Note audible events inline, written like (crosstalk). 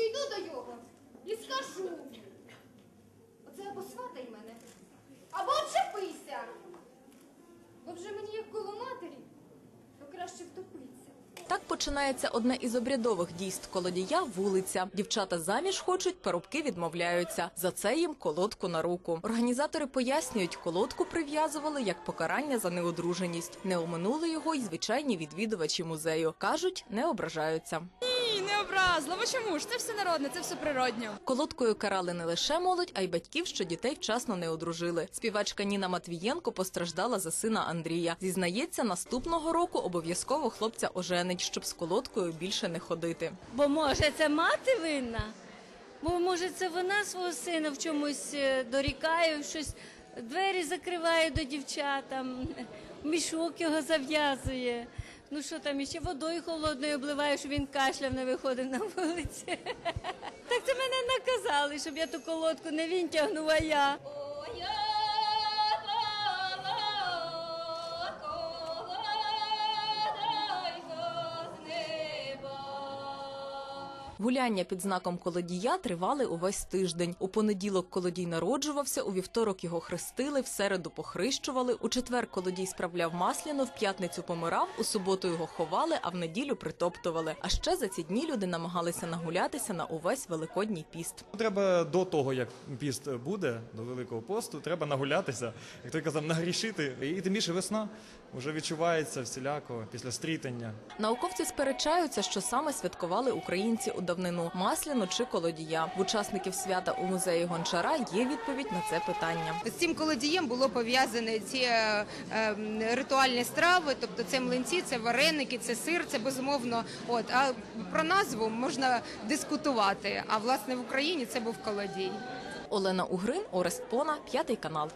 підійду до його і скажу. Оце або сватай мене, або отчепися. Бо вже мені як коло матері, то краще втопитися. Так починається одне із обрядових дійств колодія вулиця. Дівчата заміж хочуть, парубки відмовляються. За це їм колодку на руку. Організатори пояснюють, колодку прив'язували як покарання за неодруженість. Не оминули його й звичайні відвідувачі музею. кажуть, не ображаються. Не образливо. Чому ж? Це все народне, це все природньо. Колодкою карали не лише молодь, а й батьків, що дітей вчасно не одружили. Співачка Ніна Матвієнко постраждала за сина Андрія. Зізнається, наступного року обов'язково хлопця оженить, щоб з колодкою більше не ходити. Бо може це мати винна, бо може це вона свого сина в чомусь е, дорікає, в щось двері закриває до дівчат, (laughs) мішок його зав'язує. Ну що там іще водою холодною обливає, щоб він кашляв, не виходив на вулиці. (laughs) Так це мене наказали, щоб я ту колодку не він тягнув, а я. Гуляння під знаком колодія тривали увесь тиждень. У понеділок колодій народжувався, у вівторок його хрестили, в середу похрещували. У четвер колодій справляв масляну, в п'ятницю помирав, у суботу його ховали, а в неділю притоптували. А ще за ці дні люди намагалися нагулятися на увесь великодній піст. Треба до того, як піст буде, до Великого посту, треба нагулятися, як той казав, нагрішити. І тим більше весна вже відчувається всіляко після стрітання. Науковці сперечаються, що саме святкували українці у давнину масляну чи колодія. В учасників свята у музеї Гончара є відповідь на це питання. З цим колодієм було пов'язане ці е, е, ритуальні страви, тобто це млинці, це вареники, це сир, це безумовно. От а про назву можна дискутувати. А власне в Україні це був колодій. Олена Угрин, Орест Пона, п'ятий канал.